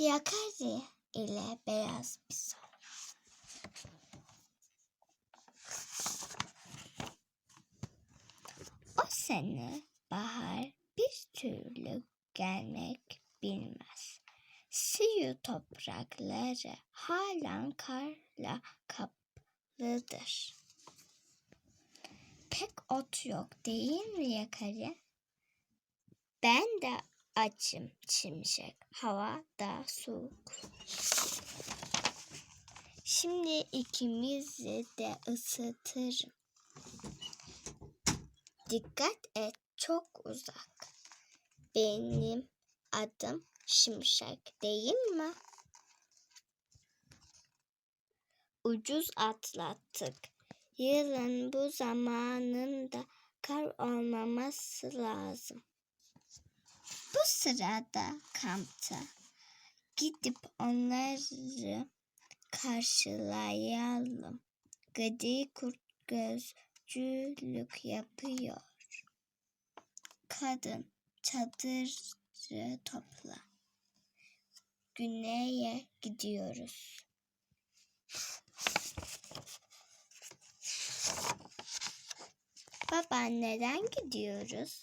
Yakari ile beyaz bizon. O sene bahar bir türlü gelmek bilmez. Siyu toprakları halen karla kaplıdır. Pek ot yok değil mi Yakari? Ben de açım çimşek. Hava da soğuk. Şimdi ikimizi de ısıtırım. Dikkat et çok uzak. Benim adım Şimşek değil mi? Ucuz atlattık. Yılın bu zamanında kar olmaması lazım. Bu sırada kampta gidip onları karşılayalım. Gıdi kurt gözcülük yapıyor. Kadın çadırı topla. Güneye gidiyoruz. Baba neden gidiyoruz?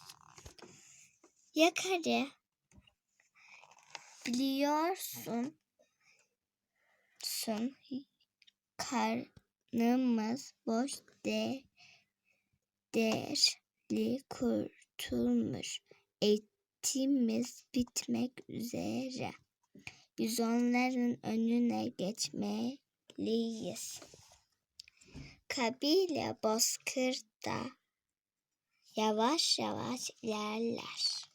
Yakarı. Biliyorsun. Sun, karnımız boş de derli kurtulmuş. Etimiz bitmek üzere. Biz onların önüne geçmeliyiz. Kabile bozkırda yavaş yavaş ilerler.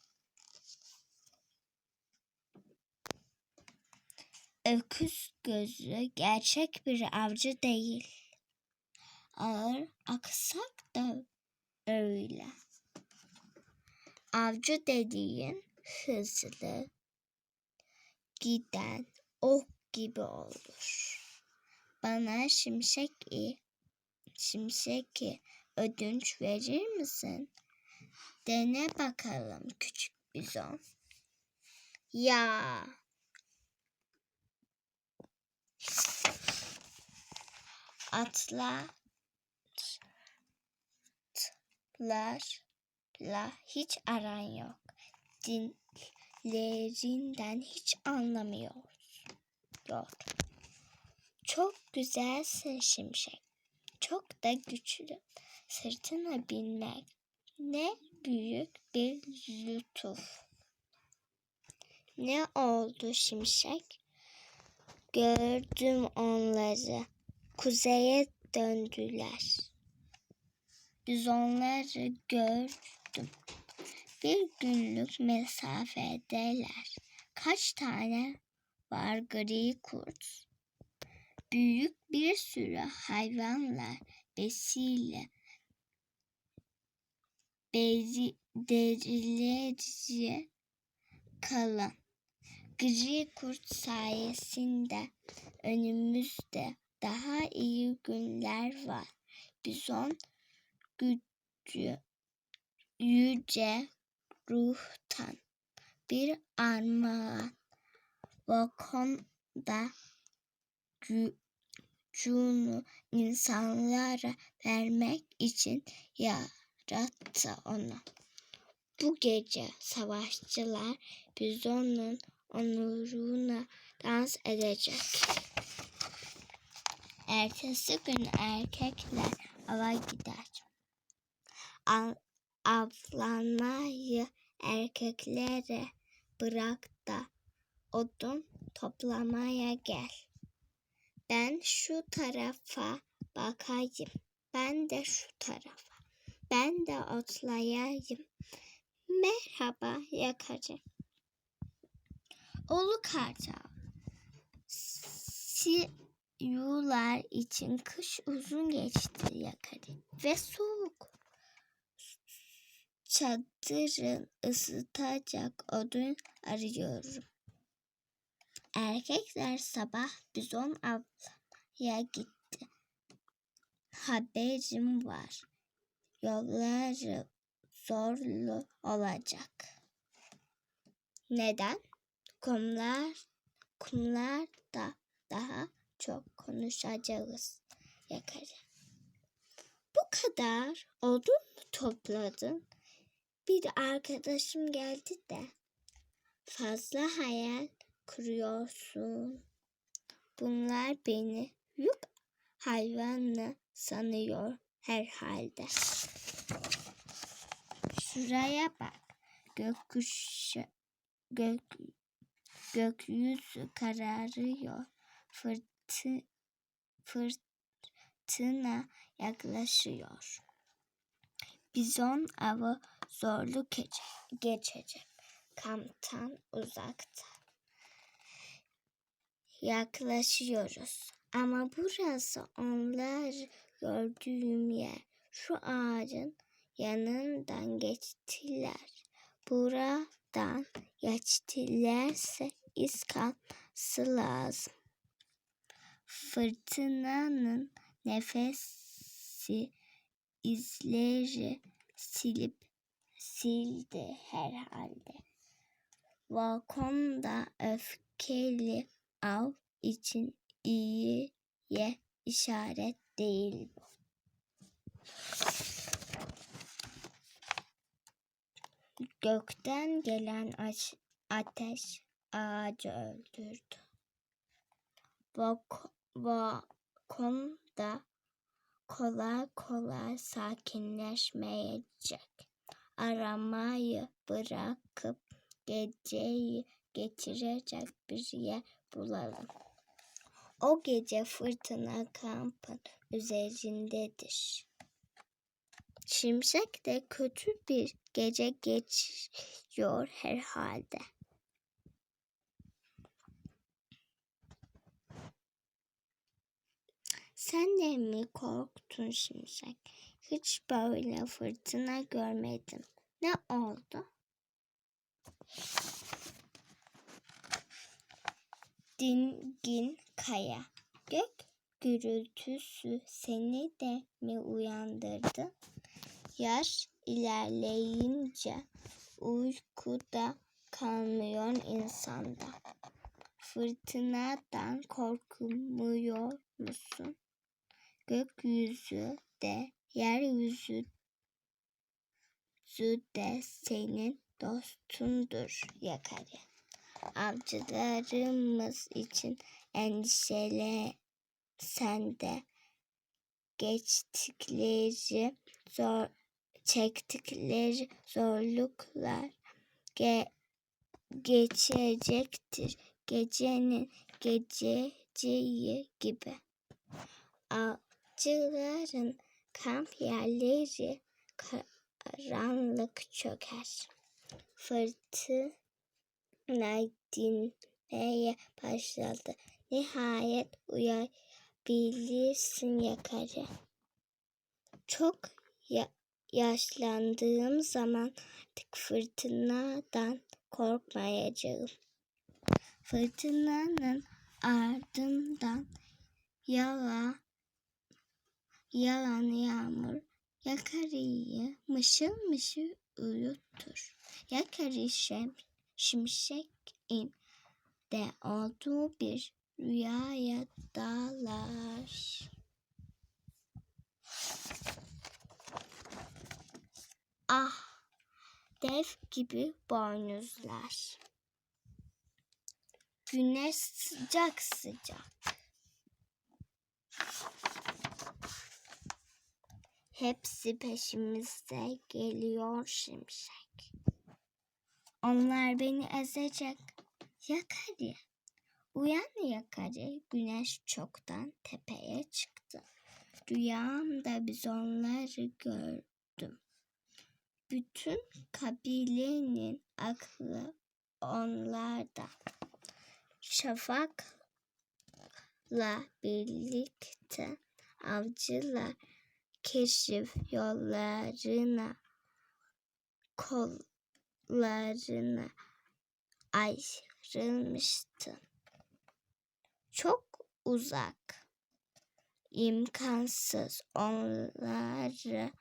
Öküz gözü gerçek bir avcı değil. Ağır aksak da öyle. Avcı dediğin hızlı giden ok gibi olur. Bana şimşek i, şimşek i ödünç verir misin? Dene bakalım küçük bizon. Ya. Atlar atlarla hiç aran yok. Dillerinden hiç anlamıyor. Yok. Çok güzelsin şimşek. Çok da güçlü. Sırtına binmek ne büyük bir lütuf. Ne oldu şimşek? Gördüm onları. Kuzeye döndüler. Biz onları gördüm. Bir günlük mesafedeler. Kaç tane var gri kurt? Büyük bir sürü hayvanlar besiyle bezi, derileri kalın. Gri kurt sayesinde önümüzde daha iyi günler var. Bizon gücü yüce ruhtan bir armağan. Vakonda gücünü insanlara vermek için yarattı onu. Bu gece savaşçılar bizonun onuruna dans edecek. Ertesi gün erkekler ava gider. Av, avlanmayı erkeklere bırak da odun toplamaya gel. Ben şu tarafa bakayım. Ben de şu tarafa. Ben de otlayayım. Merhaba yakarı. Olu kartal. Siyular için kış uzun geçti yakarı ve soğuk. Çadırın ısıtacak odun arıyorum. Erkekler sabah bizon avlamaya gitti. Haberim var. Yolları zorlu olacak. Neden? Kumlar, kumlar da daha çok konuşacağız yakarı. Bu kadar odun mu topladın? Bir arkadaşım geldi de fazla hayal kuruyorsun. Bunlar beni yük hayvanı sanıyor herhalde. Şuraya bak. Gökkuşağı gök, gökyüzü kararıyor. Fırtı, fırtına yaklaşıyor. Bizon avı zorlu geçecek. Kamptan uzakta. Yaklaşıyoruz. Ama burası onlar gördüğüm yer. Şu ağacın yanından geçtiler. Buradan geçtilerse iz kalması lazım. Fırtınanın nefesi izleri silip sildi herhalde. Balkonda öfkeli av için iyiye işaret değil bu. Gökten gelen ateş ağacı öldürdü. Bak- Balkonda kolay kolay sakinleşmeyecek. Aramayı bırakıp geceyi geçirecek bir yer bulalım. O gece fırtına kampın üzerindedir. Şimşek de kötü bir gece geçiyor herhalde. Sen de mi korktun Şimşek? Hiç böyle fırtına görmedim. Ne oldu? Dingin kaya. Gök gürültüsü seni de mi uyandırdı? Yaş ilerleyince uykuda kalmıyor insanda. Fırtınadan korkmuyor musun? Gökyüzü de yeryüzü de senin dostundur yakarı. Avcılarımız için endişele sende geçtikleri zor çektikleri zorluklar ge, geçecektir. Gecenin gececeği gibi. Avcıların kamp yerleri karanlık çöker. Fırtına dinmeye başladı. Nihayet uyabilirsin yakarı. Çok ya yaşlandığım zaman artık fırtınadan korkmayacağım. Fırtınanın ardından yalan yalan yağmur yakarıyı mışıl mışıl uyutur. Yakarı şem, şimşekin de olduğu bir rüyaya dalar. Ah, dev gibi boynuzlar. Güneş sıcak sıcak. Hepsi peşimizde geliyor şimşek. Onlar beni ezecek. Yakarı. Uyan yakarı. Güneş çoktan tepeye çıktı. Rüyamda biz onları gördüm. Bütün kabilenin aklı onlarda. Şafakla birlikte avcılar keşif yollarına kollarına ayrılmıştı. Çok uzak, imkansız onları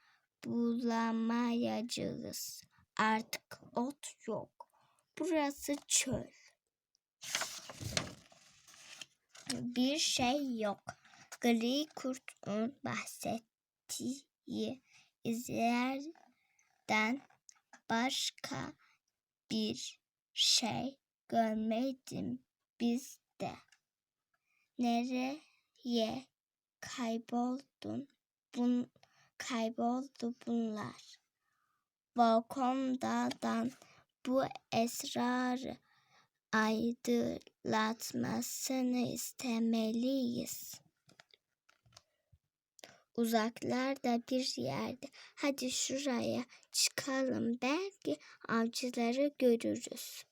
bulamayacağız. Artık ot yok. Burası çöl. bir şey yok. Gri kurtun bahsettiği izlerden başka bir şey görmedim biz de. Nereye kayboldun? Bun, kayboldu bunlar. Balkondadan bu esrarı aydınlatmasını istemeliyiz. Uzaklarda bir yerde. Hadi şuraya çıkalım. Belki avcıları görürüz.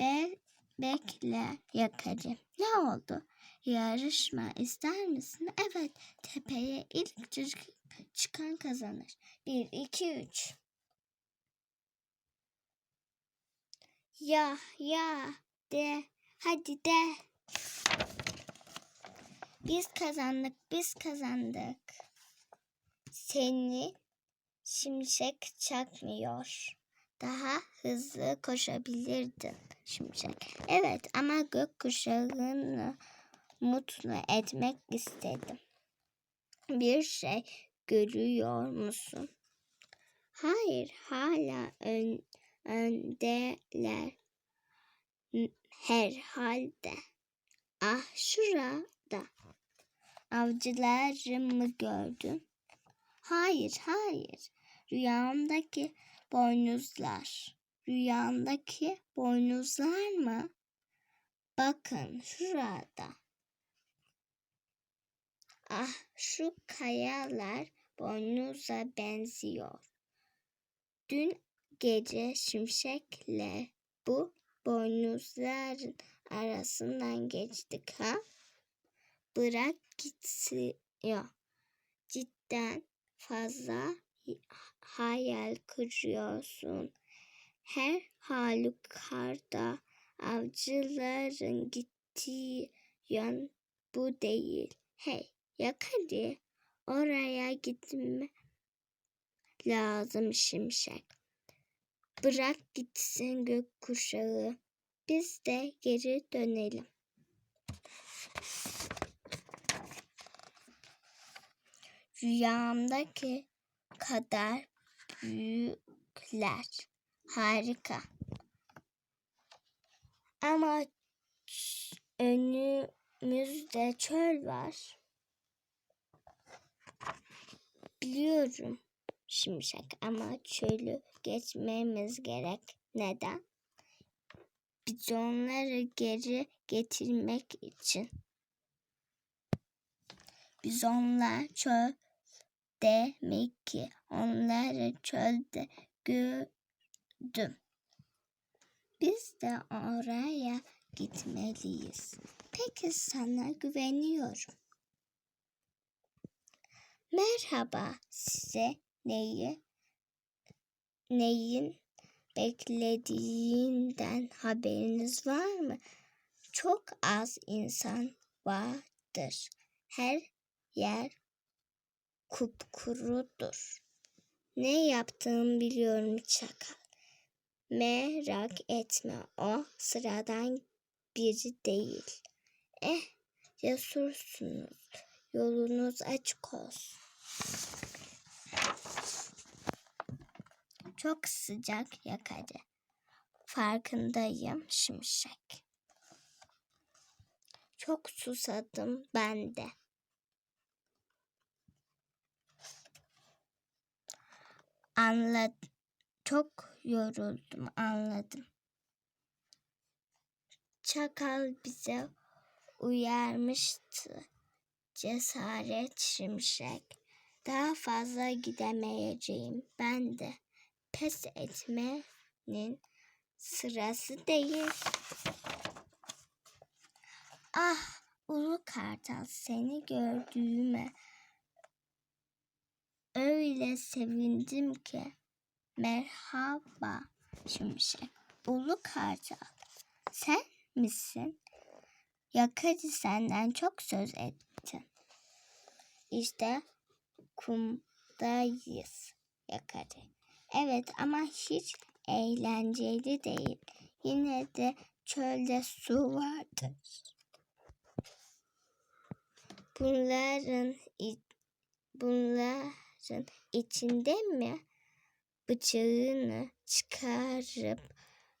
Be bekle yakarım. Ne oldu? Yarışma ister misin? Evet. Tepeye ilk çık- çıkan kazanır. Bir, iki, üç. Ya ya de hadi de. Biz kazandık biz kazandık. Seni şimşek çakmıyor. Daha hızlı koşabilirdin şimşek. Evet ama gökkuşağını mutlu etmek istedim. Bir şey görüyor musun? Hayır hala ön, öndeler. Herhalde. Ah şurada. Avcıları mı gördün? Hayır, hayır. Rüyamdaki boynuzlar. Rüyamdaki boynuzlar mı? Bakın şurada. Ah şu kayalar boynuza benziyor. Dün gece şimşekle bu boynuzların arasından geçtik ha? Bırak gitsin. Ya, cidden fazla hayal kuruyorsun. Her halükarda avcıların gittiği yön bu değil. Hey, yak. Oraya gitme lazım şimşek. Bırak gitsin gökkuşağı. Biz de geri dönelim. Rüyamdaki kadar büyükler. Harika. Ama önümüzde çöl var. Biliyorum şimşek ama çölü geçmemiz gerek. Neden? Bizonları geri getirmek için. Bizonlar çölde mi ki? Onları çölde gördüm. Biz de oraya gitmeliyiz. Peki sana güveniyorum. Merhaba size neyi neyin beklediğinden haberiniz var mı? Çok az insan vardır. Her yer kupkurudur. Ne yaptığımı biliyorum çakal. Merak etme o sıradan biri değil. Eh cesursunuz. Yolunuz açık olsun. Çok sıcak yakarı. Farkındayım şimşek. Çok susadım ben de. Anladım. Çok yoruldum anladım. Çakal bize uyarmıştı. Cesaret şimşek. Daha fazla gidemeyeceğim. Ben de pes etmenin sırası değil. Ah ulu kartal seni gördüğüme öyle sevindim ki. Merhaba şimşek. Ulu kartal sen misin? Yakacı senden çok söz ettin. İşte kumdayız yakacı. Evet ama hiç eğlenceli değil. Yine de çölde su vardır. Bunların i- bunların içinde mi bıçağını çıkarıp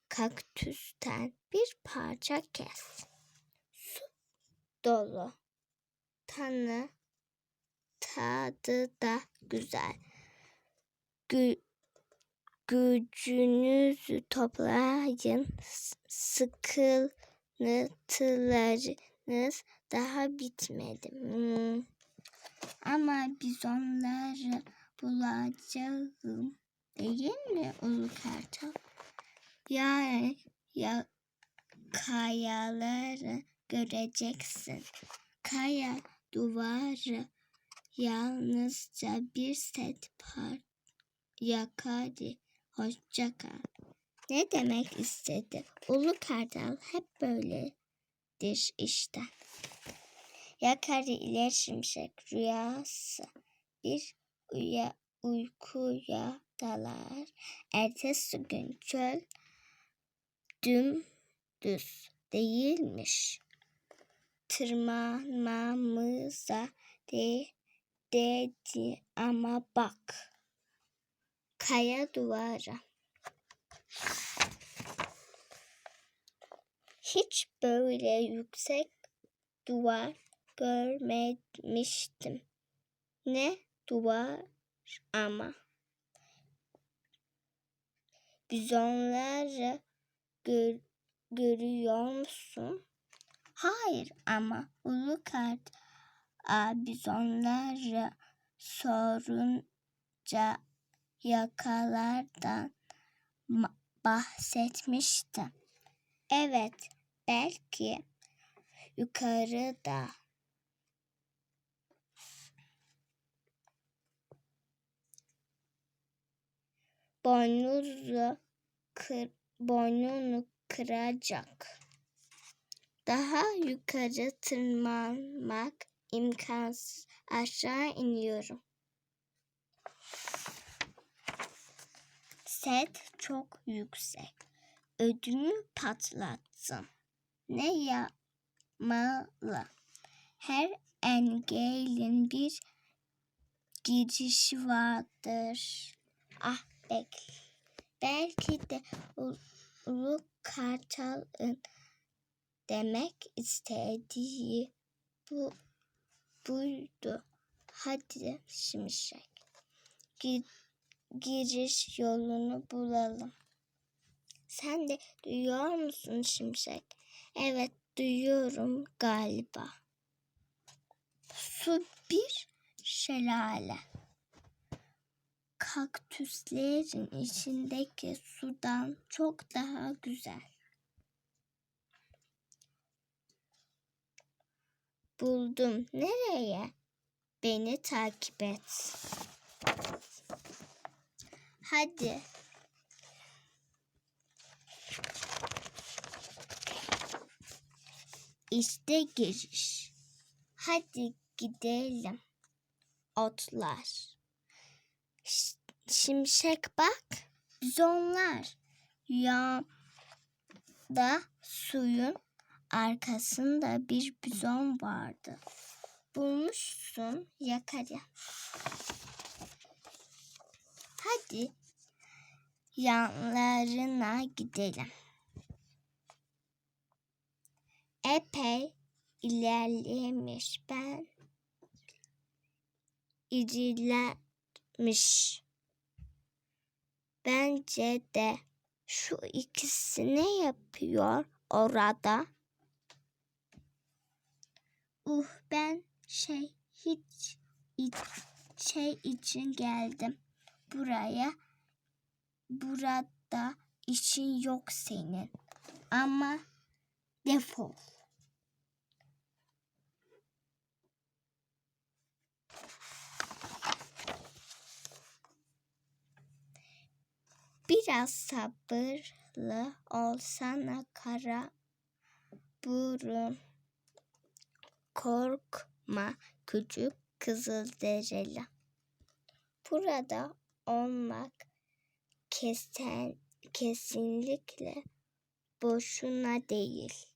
kaktüsten bir parça kes. Su dolu. Tanı tadı da güzel. Gü, gücünüzü toplayın. S- Sıkıntılarınız daha bitmedi. Hmm. Ama biz onları bulacağım. Değil mi Ulu Kartal? Yani ya kayaları göreceksin. Kaya duvarı yalnızca bir set par yakardı. Hoşça kal. Ne demek istedi? Ulu Kartal hep böyledir işte. Yakarı ile şimşek rüyası bir uya, uykuya dalar. Ertesi gün çöl dümdüz değilmiş. Tırmanmamıza de, dedi ama bak. Kaya duvara. Hiç böyle yüksek duvar görmemiştim. Ne duvar ama. Bizonları gör, görüyor musun? Hayır ama ulu kart a, bizonları sorunca yakalardan bahsetmişti. Evet, belki yukarıda boynuzu kır, boynunu kıracak. Daha yukarı tırmanmak imkansız. Aşağı iniyorum. Set çok yüksek. Ödümü patlattım. Ne yapmalı? Her engelin bir girişi vardır. Ah bekle. Belki de ul- ulu kartalın demek istediği bu buydu. Hadi şimşek. Gi- giriş yolunu bulalım. Sen de duyuyor musun şimşek? Evet duyuyorum galiba. Su bir şelale. Kaktüslerin içindeki sudan çok daha güzel. Buldum. Nereye? Beni takip et. Hadi. İşte giriş. Hadi gidelim. Otlar. Ş- Şimşek bak. Bizonlar. Rüyamda suyun arkasında bir bizon vardı. Bulmuşsun yakarı. Hadi yanlarına gidelim. Epey ilerlemiş ben irilermiş. Bence de şu ikisi ne yapıyor orada? Uh ben şey hiç şey için geldim buraya. Burada işin yok senin. Ama defol. Biraz sabırlı olsana kara burun. Korkma küçük kızılderili. Burada olmak kesen, kesinlikle boşuna değil.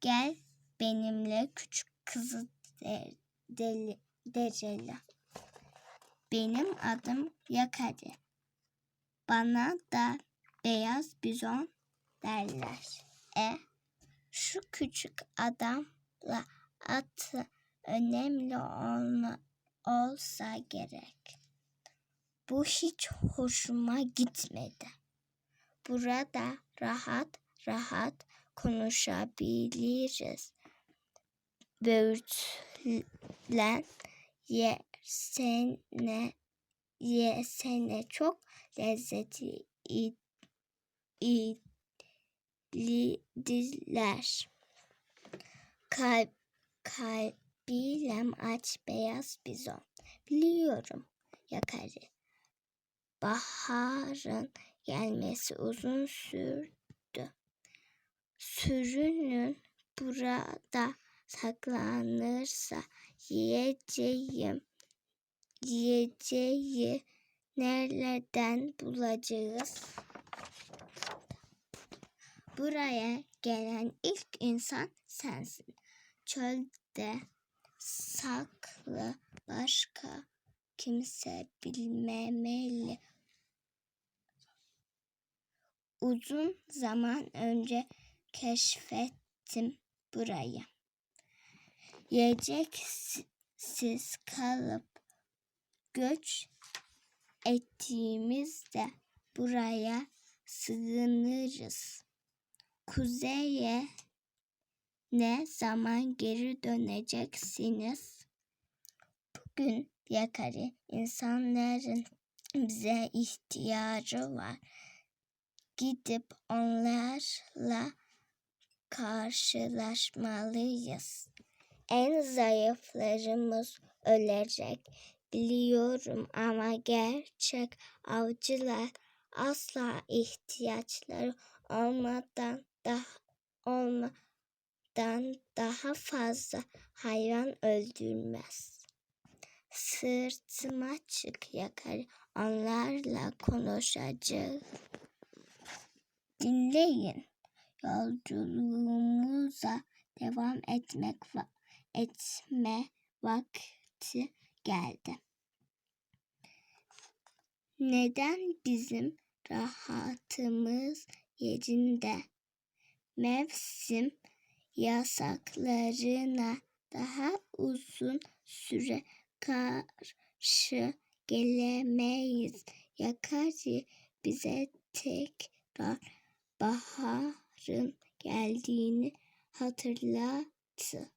Gel benimle küçük kızı de, deli, deceli. Benim adım Yakari. Bana da beyaz bizon derler. E şu küçük adamla atı önemli olma, olsa gerek. Bu hiç hoşuma gitmedi. Burada rahat rahat konuşabiliriz. Böğürtlen yesene, yesene çok lezzetli idiler. Kalp, kalbilem aç beyaz bizon. Biliyorum yakarı. Baharın gelmesi uzun sürdü. Sürünün burada saklanırsa yiyeceğim. Yiyeceği nereden bulacağız? Buraya gelen ilk insan sensin. Çölde saklı başka kimse bilmemeli. Uzun zaman önce keşfettim burayı. Yiyeceksiz kalıp göç ettiğimizde buraya sığınırız. Kuzeye ne zaman geri döneceksiniz? Bugün yakarı insanların bize ihtiyacı var. Gidip onlarla karşılaşmalıyız. En zayıflarımız ölecek biliyorum ama gerçek avcılar asla ihtiyaçları olmadan daha olmadan daha fazla hayvan öldürmez. Sırtıma çık yakar onlarla konuşacağım. Dinleyin. Yolculuğumuza devam etmek va etme vakti geldi. Neden bizim rahatımız yerinde? Mevsim yasaklarına daha uzun süre karşı gelemeyiz. Yakari bize tekrar baharın geldiğini hatırlattı.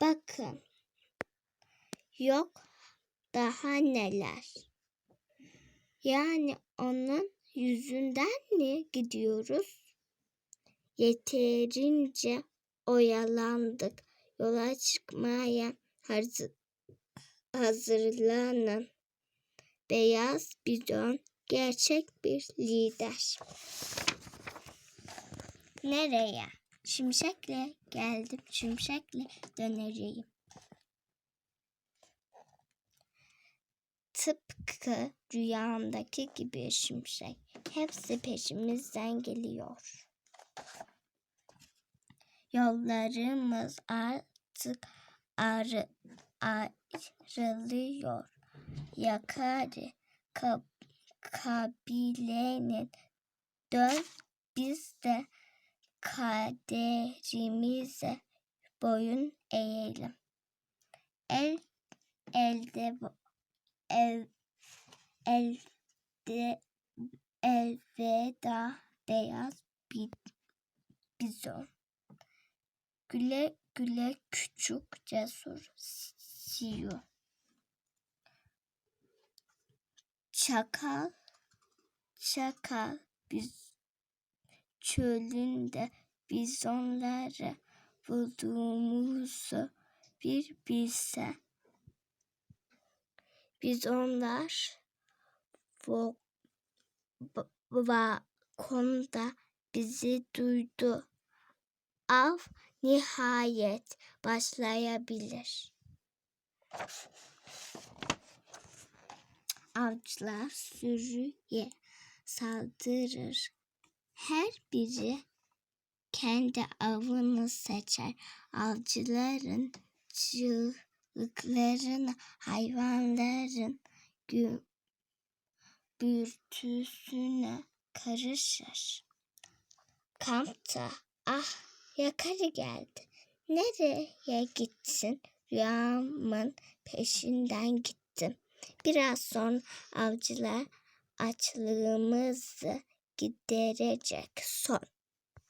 Bakın, yok daha neler. Yani onun yüzünden mi gidiyoruz? Yeterince oyalandık. Yola çıkmaya hazır, hazırlanın. Beyaz bidon gerçek bir lider. Nereye? Şimşekle geldim, şimşekle döneceğim. Tıpkı rüyamdaki gibi şimşek. Hepsi peşimizden geliyor. Yollarımız artık arı, ayrılıyor. Yakari kab, kabilenin dön biz de kaderimize boyun eğelim. El elde el elde elveda beyaz bir bizon. Güle güle küçük cesur siyo. Çakal çakal biz çölünde bizonları bulduğumuzu bir bilse. Bizonlar balkonda bizi duydu. Av nihayet başlayabilir. Avcılar sürüye saldırır. Her biri kendi avını seçer. Avcıların çığlıklarını hayvanların gü- gürültüsüne karışır. Kampta ah yakarı geldi. Nereye gitsin? Rüyamın peşinden gittim. Biraz sonra avcılar açlığımızı giderecek son.